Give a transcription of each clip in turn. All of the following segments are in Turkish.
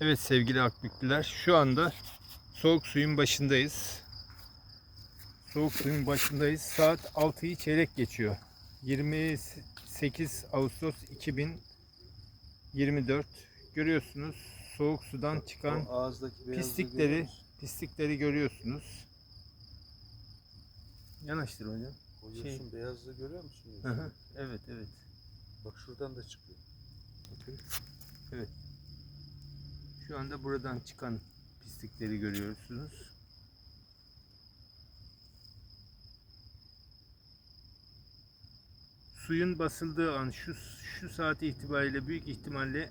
Evet sevgili akbüklüler şu anda soğuk suyun başındayız. Soğuk suyun başındayız. Saat 6'yı çeyrek geçiyor. 28 Ağustos 2024. Görüyorsunuz soğuk sudan çıkan pislikleri pislikleri görüyorsunuz. Yanaştır hocam. O şey- beyazlığı görüyor musun? Hı hı, Evet evet. Bak şuradan da çıkıyor. Bakın. Evet. Şu anda buradan çıkan pislikleri görüyorsunuz. Suyun basıldığı an şu şu saat itibariyle büyük ihtimalle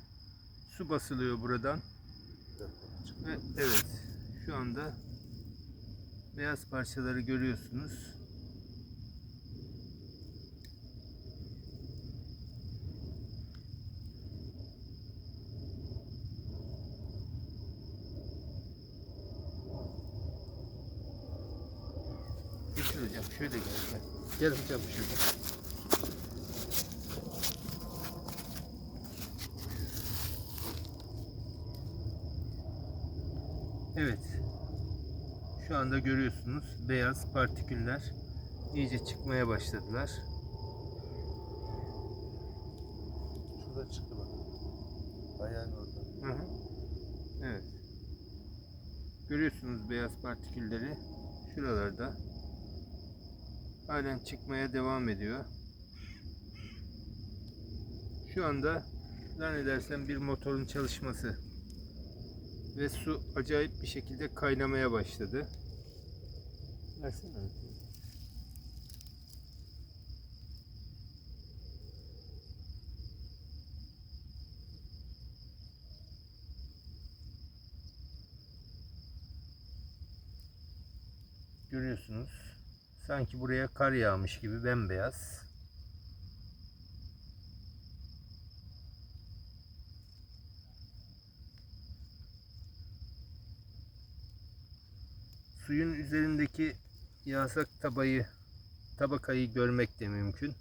su basılıyor buradan. Evet şu anda beyaz parçaları görüyorsunuz. Geçir hocam şöyle. Gel, gel hocam şöyle. Evet. Şu anda görüyorsunuz beyaz partiküller iyice çıkmaya başladılar. Şurada çıktı bak. Ayağın orada. Hı hı. Evet. Görüyorsunuz beyaz partikülleri şuralarda. Halen çıkmaya devam ediyor. Şu anda zannedersem bir motorun çalışması ve su acayip bir şekilde kaynamaya başladı. Versene. Görüyorsunuz. Sanki buraya kar yağmış gibi bembeyaz. Suyun üzerindeki yasak tabayı, tabakayı görmek de mümkün.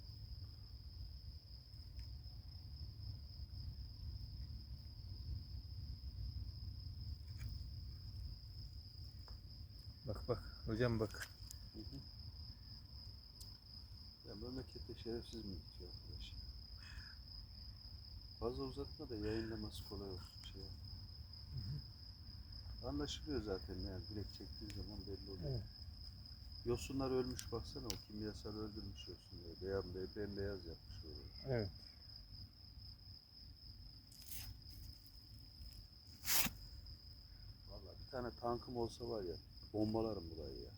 Bak bak hocam bak. Hı hı. Memlekette şerefsiz mi bitiyor arkadaş? Fazla uzatma da yayınlaması kolay olsun. Şey. Anlaşılıyor zaten yani direkt çektiği zaman belli oluyor. Evet. Yosunlar ölmüş baksana o kimyasal öldürmüş yosunları. Beyaz, bembeyaz yapmış orayı. Evet. Vallahi bir tane tankım olsa var ya bombalarım burayı ya.